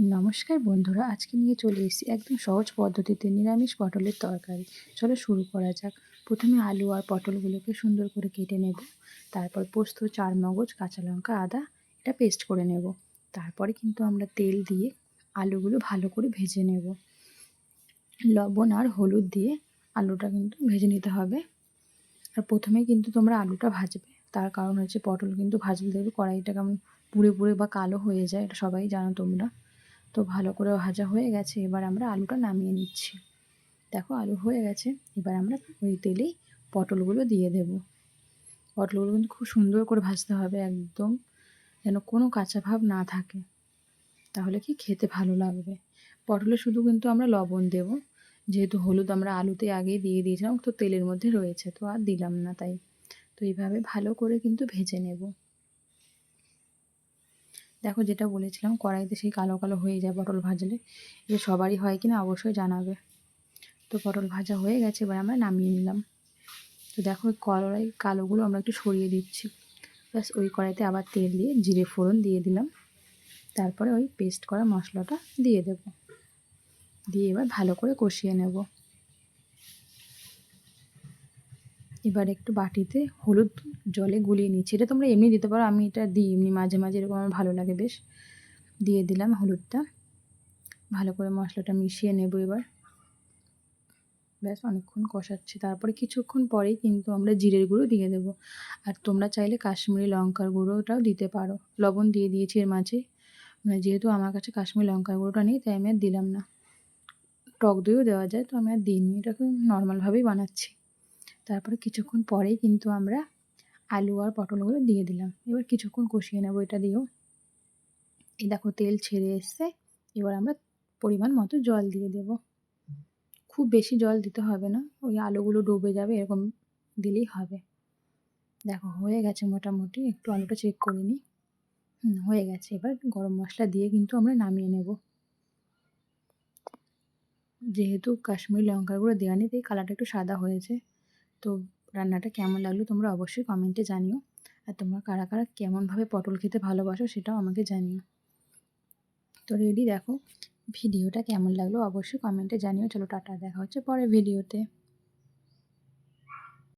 নমস্কার বন্ধুরা, আজকে নিয়ে চলে এসেছি একদম সহজ পদ্ধতিতে নিরামিষ পটলের তরকারি। চলো শুরু করা যাক। প্রথমে আলু আর পটলগুলোকে সুন্দর করে কেটে নেব। তারপর পোস্ত চার মগজ কাঁচা লঙ্কা, আদা, এটা পেস্ট করে নেব। তারপরে কিন্তু আমরা তেল দিয়ে আলুগুলো ভালো করে ভেজে নেব। লবণ আর হলুদ দিয়ে আলুটা কিন্তু ভেজে নিতে হবে। আর প্রথমে কিন্তু তোমরা আলুটা ভাজবে। তার কারণ হচ্ছে পটল কিন্তু ভাজলে দেবে কড়াইটা কেমন পুড়ে পুড়ে বা কালো হয়ে যায়, এটা সবাই জানো তোমরা। তো ভালো করে ভাজা হয়ে গেছে, এবার আমরা আলুটা নামিয়ে নিচ্ছি। দেখো আলু হয়ে গেছে, এবার আমরা ওই তেলেই পটলগুলো দিয়ে দেব। পটলগুলো কিন্তু খুব সুন্দর করে ভাজতে হবে একদম, যেন কোনো কাঁচা ভাব না থাকে। তাহলে কি খেতে ভালো লাগবে। পটলে শুধু কিন্তু আমরা লবণ দেব, যেহেতু হলুদ আমরা আলুতে আগেই দিয়ে দিয়েছিলাম, তো তেলের মধ্যে রয়েছে, তো আর দিলাম না তাই। তো এইভাবে ভালো করে কিন্তু ভেজে নেব। দেখো যেটা বলেছিলাম, কড়াইতে সেই কালো কালো হয়ে যায় পটল ভাজলে। এটা সবারই হয় কি না অবশ্যই জানাবে। তো পটল ভাজা হয়ে গেছে, এবার আমরা নামিয়ে নিলাম। তো দেখো ওই কড়াই কালোগুলো আমরা একটু সরিয়ে দিচ্ছি। ব্যাস, ওই কড়াইতে আবার তেল দিয়ে জিরে ফোড়ন দিয়ে দিলাম। তারপরে ওই পেস্ট করা মশলাটা দিয়ে দেব। দিয়ে এবার ভালো করে কষিয়ে নেব। এবার একটু বাটিতে হলুদ জলে গুলিয়ে নিচ্ছি। এটা তোমরা এমনি দিতে পারো, আমি এটা দিই এমনি মাঝে মাঝে, এরকম আমার ভালো লাগে বেশ। দিয়ে দিলাম হলুদটা। ভালো করে মশলাটা মিশিয়ে নেব এবার। ব্যাস, অনেকক্ষণ কষাচ্ছি। তারপরে কিছুক্ষণ পরেই কিন্তু আমরা জিরের গুঁড়ো দিয়ে দেব। আর তোমরা চাইলে কাশ্মীরি লঙ্কার গুঁড়োটাও দিতে পারো। লবণ দিয়ে দিয়েছি এর মাঝে। মানে যেহেতু আমার কাছে কাশ্মীরি লঙ্কার গুঁড়োটা নেই, তাই আমি আর দিলাম না। টক দইও দেওয়া যায়, তো আমি আর দিইনি। এটাকে নর্মালভাবেই বানাচ্ছি। তারপরে কিছুক্ষণ পরেই কিন্তু আমরা আলু আর পটলগুলো দিয়ে দিলাম। এবার কিছুক্ষণ কষিয়ে নেব এটা দিয়েও। এই দেখো তেল ছেড়ে এসছে। এবার আমরা পরিমাণ মতো জল দিয়ে দেব। খুব বেশি জল দিতে হবে না, ওই আলুগুলো ডুবে যাবে, এরকম দিলেই হবে। দেখো, হয়ে গেছে মোটামুটি। একটু আলুটা চেক করে নিই। হুম, হয়ে গেছে। এবার গরম মশলা দিয়ে কিন্তু আমরা নামিয়ে নেব। যেহেতু কাশ্মীরি লঙ্কার গুঁড়ো দেওয়া নেই, তাই কালারটা একটু সাদা হয়েছে। তো রান্নাটা কেমন লাগল তোমরা অবশ্যই কমেন্টে জানিও। আর তোমরা কারা কারা কেমনভাবে পটল খেতে ভালোবাসো সেটাও আমাকে জানিও। তো রেডি দেখো ভিডিওটা কেমন লাগল অবশ্যই কমেন্টে জানিও। চলো টাটা, দেখা হচ্ছে পরে ভিডিওতে